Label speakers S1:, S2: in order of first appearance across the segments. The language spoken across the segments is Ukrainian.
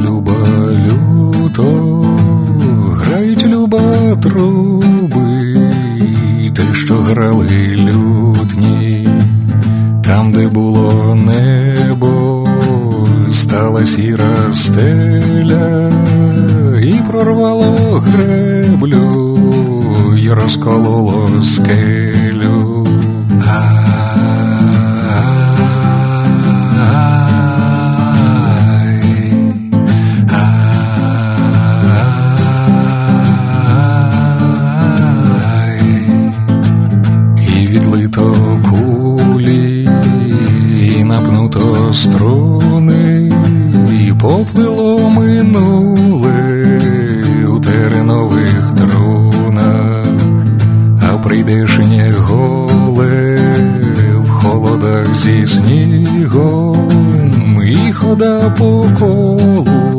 S1: люба люто, грають люба труби, те, що грали лютні, там, де було небо, стала сіра стеля, і прорвало греблю, і розкололо скелю. Струни, і поплило минуле у теренових трунах, а прийдешнє голе в холодах зі снігом, і хода по колу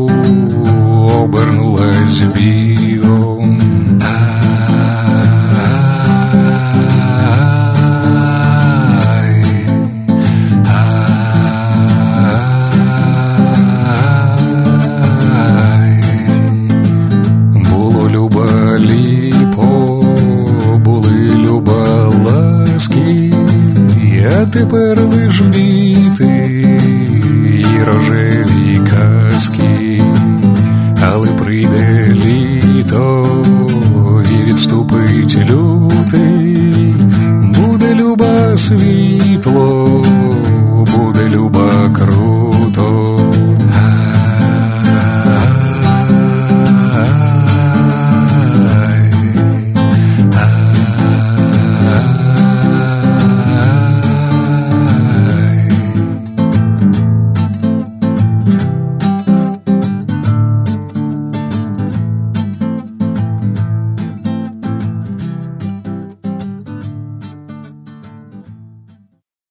S1: а тепер лиш біти і рожеві казки, але прийде літо і відступить лютий, буде люба світло, буде люба кров.